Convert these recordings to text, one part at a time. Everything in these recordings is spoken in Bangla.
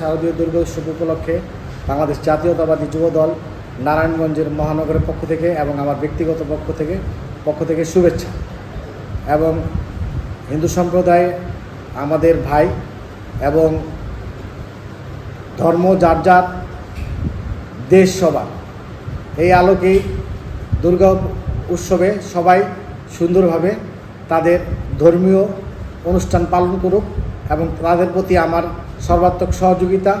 শারদীয় দুর্গা উৎসব উপলক্ষে বাংলাদেশ জাতীয়তাবাদী যুব দল নারায়ণগঞ্জের মহানগরের পক্ষ থেকে এবং আমার ব্যক্তিগত পক্ষ থেকে পক্ষ থেকে শুভেচ্ছা। এবং হিন্দু সম্প্রদায়, আমাদের ভাই এবং ধর্ম, যার যার দেশ সবার, এই আলোকেই দুর্গা উৎসবে সবাই সুন্দরভাবে তাদের ধর্মীয় অনুষ্ঠান পালন করুক এবং তাদের প্রতি আমার সর্বাত্মক সহযোগিতা,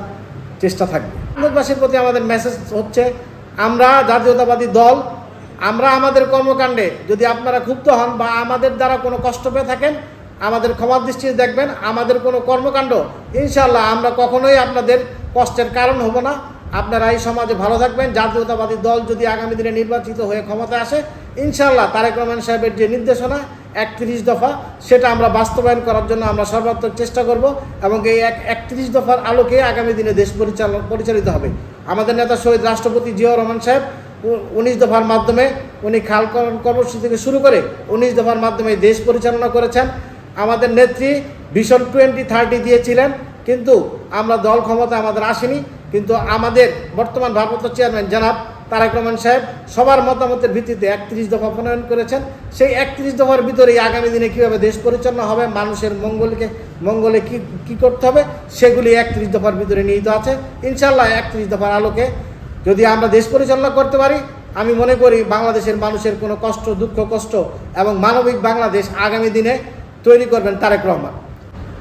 চেষ্টা থাকবে। ভারতবাসীর প্রতি আমাদের মেসেজ হচ্ছে, আমরা জাতীয়তাবাদী দল, আমরা আমাদের কর্মকাণ্ডে যদি আপনারা ক্ষুব্ধ হন বা আমাদের দ্বারা কোনো কষ্ট পেয়ে থাকেন, আমাদের ক্ষমার দৃষ্টিতে দেখবেন, আমাদের কোনো কর্মকাণ্ড ইনশাল্লাহ আমরা কখনোই আপনাদের কষ্টের কারণ হব না। আপনারা এই সমাজে ভালো থাকবেন। জাতীয়তাবাদী দল যদি আগামী দিনে নির্বাচিত হয়ে ক্ষমতায় আসে ইনশাল্লাহ তারেক রহমান সাহেবের যে নির্দেশনা, একত্রিশ দফা, সেটা আমরা বাস্তবায়ন করার জন্য আমরা সর্বাত্মক চেষ্টা করব এবং এই এক একত্রিশ দফার আলোকে আগামী দিনে দেশ পরিচালনা পরিচালিত হবে। আমাদের নেতা শহীদ রাষ্ট্রপতি জিয়াউর রহমান সাহেব উনিশ দফার মাধ্যমে উনি খালকরণ কর্মসূচি থেকে শুরু করে উনিশ দফার মাধ্যমে দেশ পরিচালনা করেছেন। আমাদের নেত্রী ভীষণ টোয়েন্টি থার্টি দিয়েছিলেন, কিন্তু আমরা দল ক্ষমতা আমাদের আসেনি, কিন্তু আমাদের বর্তমান ভারপ্রাপ্ত চেয়ারম্যান জনাব তারেক রহমান সাহেব সবার মতামতের ভিত্তিতে একত্রিশ দফা প্রণয়ন করেছেন। সেই একত্রিশ দফার ভিতরেই আগামী দিনে কীভাবে দেশ পরিচালনা হবে, মানুষের মঙ্গলকে, মঙ্গলে কি, কী করতে হবে, সেগুলি একত্রিশ দফার ভিতরে নিহিত আছে। ইনশাল্লাহ একত্রিশ দফার আলোকে যদি আমরা দেশ পরিচালনা করতে পারি, আমি মনে করি বাংলাদেশের মানুষের কোনো কষ্ট, দুঃখ, কষ্ট এবং মানবিক বাংলাদেশ আগামী দিনে তৈরি করবেন তারেক রহমান।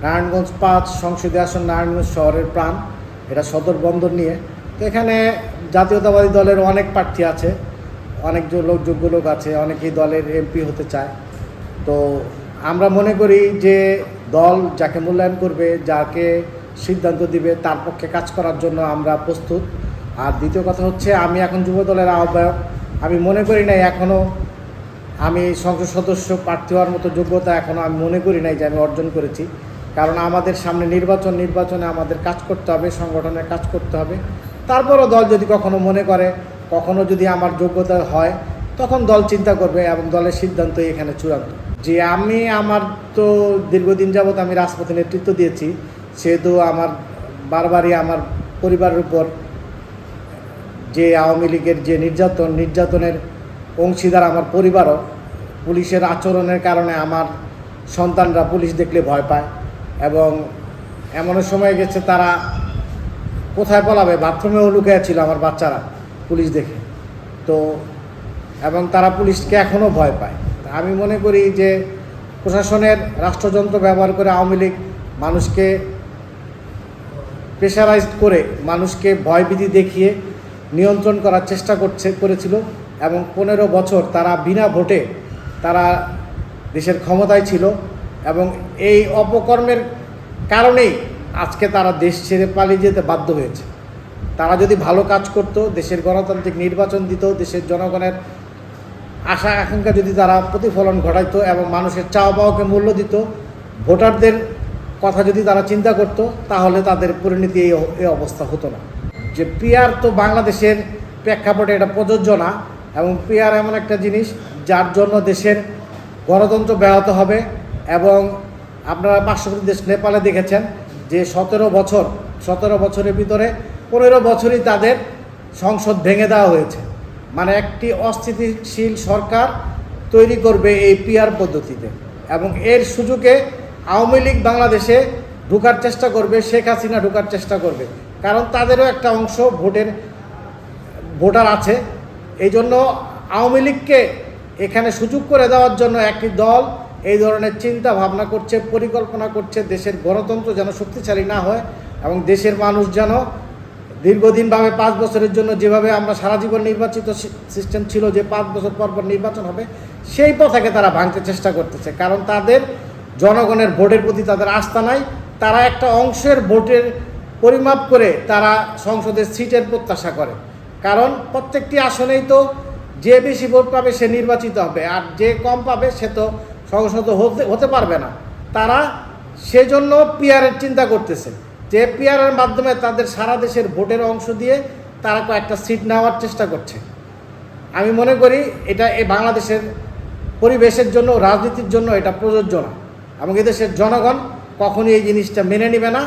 নারায়ণগঞ্জ পাঁচ সংসদীয় আসন, নারায়ণগঞ্জ শহরের প্রাণ, এটা সদর বন্দর নিয়ে এখানে জাতীয়তাবাদী দলের অনেক প্রার্থী আছে অনেক লোক, যোগ্য লোক আছে, অনেকেই দলের এমপি হতে চায়। তো আমরা মনে করি যে দল যাকে মূল্যায়ন করবে, যাকে সিদ্ধান্ত দিবে, তার পক্ষে কাজ করার জন্য আমরা প্রস্তুত। আর দ্বিতীয় কথা হচ্ছে, আমি এখন যুব দলের আহ্বায়ক। আমি মনে করি না এখনও আমি সংসদ সদস্য প্রার্থী হওয়ার মতো যোগ্যতা এখনও আমি মনে করি নাই যে আমি অর্জন করেছি। কারণ আমাদের সামনে নির্বাচন, নির্বাচনে আমাদের কাজ করতে হবে, সংগঠনের কাজ করতে হবে। তারপরও দল যদি কখনো মনে করে, কখনো যদি আমার যোগ্যতা হয়, তখন দল চিন্তা করবে এবং দলের সিদ্ধান্ত এখানে চূড়ান্ত। যে আমি আমার তো দীর্ঘদিন যাবৎ আমি রাজপথে নেতৃত্ব দিয়েছি, সেহেতু আমার বারবারই আমার পরিবারের উপর যে আওয়ামী লীগের যে নির্যাতন, নির্যাতনের অংশীদার আমার পরিবারও, পুলিশের আচরণের কারণে আমার সন্তানরা পুলিশ দেখলে ভয় পায় এবং এমন সময় গেছে তারা কোথায় পলাবে? বাথরুমেও লুকিয়ে ছিল আমার বাচ্চারা, পুলিশ দেখে। তো, এবং তারা পুলিশকে এখনও ভয় পায়। আমি মনে করি যে, প্রশাসনের রাষ্ট্রযন্ত্র ব্যবহার করে আওয়ামী লীগ মানুষকে প্রেশারাইজড করে মানুষকে ভয়ভীতি দেখিয়ে নিয়ন্ত্রণ করার চেষ্টা করছে, করেছিল এবং পনেরো বছর তারা বিনা ভোটে তারা দেশের ক্ষমতায় ছিল এবং এই অপকর্মের কারণেই আজকে তারা দেশ ছেড়ে পালিয়ে যেতে বাধ্য হয়েছে। তারা যদি ভালো কাজ করত, দেশের গণতান্ত্রিক নির্বাচন দিত, দেশের জনগণের আশা, আকাঙ্ক্ষা যদি তারা প্রতিফলন ঘটাইতো এবং মানুষের চাওয়া পাওয়াকে মূল্য দিত, ভোটারদের কথা যদি তারা চিন্তা করত, তাহলে তাদের পরিণতি এই অবস্থা হতো না। যে পিয়ার তো বাংলাদেশের প্রেক্ষাপটে এটা প্রযোজ্য না এবং পিয়ার এমন একটা জিনিস যার জন্য দেশের গণতন্ত্র ব্যাহত হবে এবং আপনারা পার্শ্ববর্তী দেশ নেপালে দেখেছেন যে সতেরো বছর, সতেরো বছরের ভিতরে পনেরো বছরই তাদের সংসদ ভেঙে দেওয়া হয়েছে। মানে একটি অস্থিতিশীল সরকার তৈরি করবে এই পিয়ার পদ্ধতিতে এবং এর সুযোগে আওয়ামী লীগ বাংলাদেশে ঢোকার চেষ্টা করবে, শেখ হাসিনা ঢোকার চেষ্টা করবে। কারণ তাদেরও একটা অংশ ভোটের, ভোটার আছে। এই জন্য আওয়ামী লীগকে এখানে সুযোগ করে দেওয়ার জন্য একটি দল এই ধরনের চিন্তা ভাবনা করছে, পরিকল্পনা করছে দেশের গণতন্ত্র যেন শক্তিশালী না হয় এবং দেশের মানুষ যেন দীর্ঘদিনভাবে পাঁচ বছরের জন্য যেভাবে আমরা সারা জীবন নির্বাচিত সিস্টেম ছিল যে পাঁচ বছর পর পর নির্বাচন হবে, সেই পথাকে তারা ভাঙতে চেষ্টা করতেছে। কারণ তাদের জনগণের ভোটের প্রতি তাদের আস্থা নাই, তারা একটা অংশের ভোটের পরিমাপ করে তারা সংসদের সিটের প্রত্যাশা করে। কারণ প্রত্যেকটি আসনেই তো যে বেশি ভোট পাবে সে নির্বাচিত হবে, আর যে কম পাবে সে তো সংসদ হতে হতে পারবে না। তারা সেজন্য পিয়ারের চিন্তা করতেছে যে পিয়ারের মাধ্যমে তাদের সারা দেশের ভোটের অংশ দিয়ে তারা কয়েকটা সিট নেওয়ার চেষ্টা করছে। আমি মনে করি এটা এই বাংলাদেশের পরিবেশের জন্য, রাজনীতির জন্য এটা প্রযোজ্য না। এবং এদেশের জনগণ কখনই এই জিনিসটা মেনে নেবে না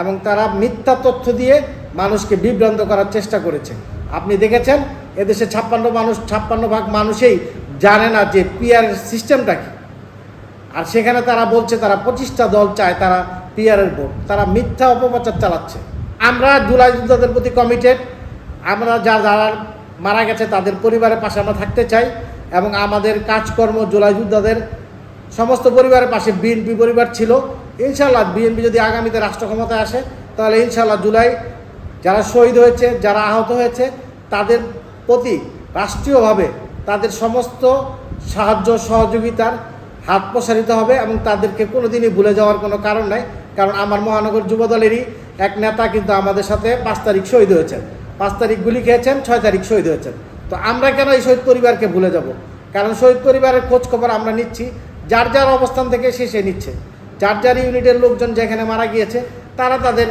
এবং তারা মিথ্যা তথ্য দিয়ে মানুষকে বিভ্রান্ত করার চেষ্টা করেছে। আপনি দেখেছেন, এদেশে ছাপ্পান্ন মানুষ ছাপ্পান্ন ভাগ মানুষেই জানে না যে পিআর সিস্টেমটা কি। আর সেখানে তারা বলছে তারা পঁচিশটা দল চায়, তারা পিআরের ভোট, তারা মিথ্যা অপপ্রচার চালাচ্ছে। আমরা জুলাই যোদ্ধাদের প্রতি কমিটেড আমরা যা যারা মারা গেছে তাদের পরিবারের পাশে আমরা থাকতে চাই এবং আমাদের কাজকর্ম জুলাই যোদ্ধাদের সমস্ত পরিবারের পাশে বিএনপি পরিবার ছিল। ইনশাল্লাহ বিএনপি যদি আগামীতে রাষ্ট্র ক্ষমতায় আসে, তাহলে ইনশাল্লাহ জুলাই যারা শহীদ হয়েছে, যারা আহত হয়েছে, তাদের প্রতি রাষ্ট্রীয়ভাবে তাদের সমস্ত সাহায্য, সহযোগিতার হাত প্রসারিত হবে এবং তাদেরকে কোনোদিনই ভুলে যাওয়ার কোনো কারণ নাই। কারণ আমার মহানগর যুবদলেরই এক নেতা কিন্তু আমাদের সাথে পাঁচ তারিখ শহীদ হয়েছেন। পাঁচ তারিখ গুলি খেয়েছেন, ছয় তারিখ শহীদ হয়েছেন। তো আমরা কেন এই শহীদ পরিবারকে ভুলে যাব? কারণ শহীদ পরিবারের খোঁজ খবর আমরা নিচ্ছি। যার যার অবস্থান থেকে সে নিচ্ছে। যার যার ইউনিটের লোকজন যেখানে মারা গিয়েছে, তারা তাদের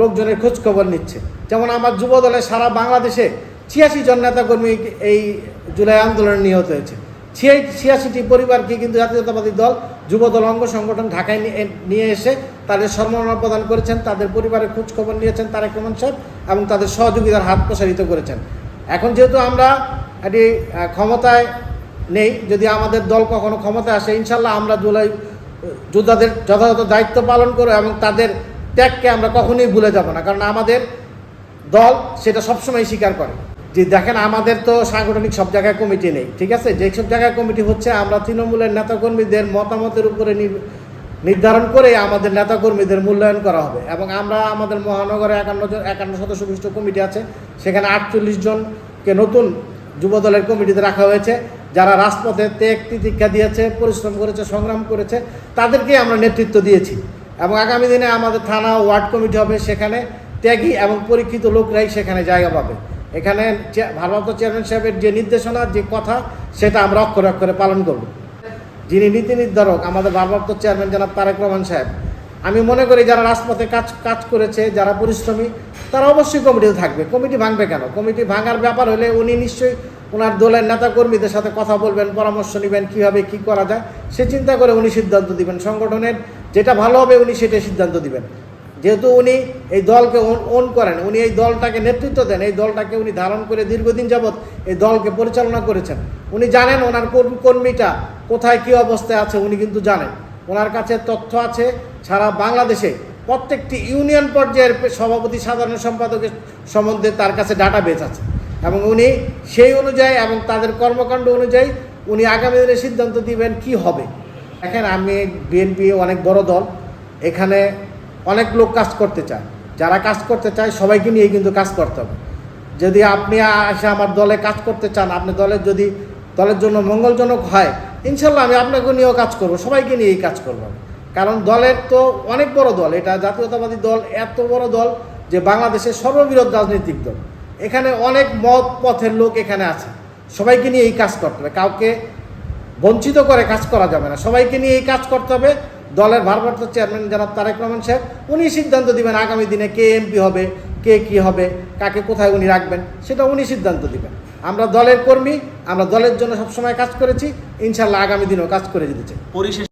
লোকজনের খোঁজ খবর নিচ্ছে। যেমন আমার যুব দলে সারা বাংলাদেশে ছিয়াশি জন নেতাকর্মী এই জুলাই আন্দোলনে নিহত হয়েছে। ছিয়াশিটি পরিবারকে কিন্তু জাতীয়তাবাদী দল যুব দল অঙ্গ সংগঠন ঢাকায় নিয়ে- এসে তাদের সম্মাননা প্রদান করেছেন, তাদের পরিবারের খোঁজখবর নিয়েছেন তারেক রহমান সাহেব এবং তাদের সহযোগিতার হাত প্রসারিত করেছেন। এখন যেহেতু আমরা এটি ক্ষমতায় নেই, যদি আমাদের দল কখনো ক্ষমতায় আসে ইনশাল্লাহ আমরা জুলাই, যোদ্ধাদের যথাযথ দায়িত্ব পালন করব এবং তাদের ত্যাগকে আমরা কখনোই ভুলে যাব না, কারণ আমাদের দল সেটা সবসময় স্বীকার করে। যে দেখেন আমাদের তো সাংগঠনিক সব জায়গায় কমিটি নেই, ঠিক আছে? যেসব জায়গায় কমিটি হচ্ছে আমরা তৃণমূলের নেতাকর্মীদের মতামতের উপরে নির- নির্ধারণ করে আমাদের নেতাকর্মীদের মূল্যায়ন করা হবে। এবং আমরা আমাদের মহানগরে একান্ন জন একান্ন সদস্য বিশিষ্ট কমিটি আছে, সেখানে আটচল্লিশ জনকে নতুন যুবদলের কমিটিতে রাখা হয়েছে, যারা রাজপথে ত্যাগ তিতিক্ষা দিয়েছে, পরিশ্রম করেছে, সংগ্রাম করেছে তাদেরকে আমরা নেতৃত্ব দিয়েছি। এবং আগামী দিনে আমাদের থানা ওয়ার্ড কমিটি হবে, সেখানে ত্যাগী এবং পরীক্ষিত লোকরাই সেখানে জায়গা পাবে। এখানে ভারপ্রাপ্ত চেয়ারম্যান সাহেবের যে নির্দেশনা, যে কথা, সেটা আমরা অক্ষরে অক্ষরে পালন করব। যিনি নীতি নির্ধারক, আমাদের ভারপ্রাপ্ত চেয়ারম্যান জনাব তারেক রহমান সাহেব। আমি মনে করি যারা রাজপথে কাজ কাজ করেছে, যারা পরিশ্রমী, তারা অবশ্যই কমিটিতে থাকবে। কমিটি ভাঙবে কেন? কমিটি ভাঙার ব্যাপার হলে উনি নিশ্চয়ই ওনার দলের নেতাকর্মীদের সাথে কথা বলবেন, পরামর্শ নেবেন, কীভাবে কী করা যায়, সে চিন্তা করে উনি সিদ্ধান্ত দিবেন। সংগঠনের যেটা ভালো হবে, উনি সেটাই সিদ্ধান্ত দিবেন। যেহেতু উনি এই দলকে ওন করেন, উনি এই দলটাকে নেতৃত্ব দেন, এই দলটাকে উনি ধারণ করে দীর্ঘদিন যাবৎ এই দলকে পরিচালনা করেছেন। উনি জানেন ওনার কর্মী- কর্মীটা কোথায়, কী অবস্থায় আছে, উনি কিন্তু জানেন। ওনার কাছে তথ্য আছে, সারা বাংলাদেশে প্রত্যেকটি ইউনিয়ন পর্যায়ের সভাপতি, সাধারণ সম্পাদকের সম্বন্ধে তার কাছে ডাটা বেচ আছে। এবং উনি সেই অনুযায়ী এবং তাদের কর্মকাণ্ড অনুযায়ী উনি আগামী দিনে সিদ্ধান্ত দিবেন কি হবে। দেখেন, আমি বিএনপি অনেক বড় দল। এখানে অনেক লোক কাজ করতে চায়। যারা কাজ করতে চায়, সবাইকে নিয়ে কিন্তু কাজ করতে হবে। যদি আপনি এসে আমার দলে কাজ করতে চান, আপনি দলের যদি, দলের জন্য মঙ্গলজনক হয়, ইনশাল্লাহ আমি আপনাকে নিয়েও কাজ করব, সবাইকে নিয়েই কাজ করব কারণ দলের তো অনেক বড় দল, এটা জাতীয়তাবাদী দল এত বড় দল যে বাংলাদেশের সর্ববৃহৎ রাজনৈতিক দল। এখানে অনেক মত পথের লোক এখানে আছে। সবাইকে নিয়ে এই কাজ করতে হবে। কাউকে বঞ্চিত করে কাজ করা যাবে না। সবাইকে নিয়ে এই কাজ করতে হবে। দলের ভারপ্রাপ্ত চেয়ারম্যান জনাব তারেক রহমান সাহেব, উনি সিদ্ধান্ত দিবেন আগামী দিনে কে এমপি হবে, কে কি হবে, কাকে কোথায় উনি রাখবেন, সেটা উনি সিদ্ধান্ত দিবেন। আমরা দলের কর্মী, আমরা দলের জন্য সবসময় কাজ করেছি, ইনশাল্লাহ আগামী দিনেও কাজ করে যেতে চাই।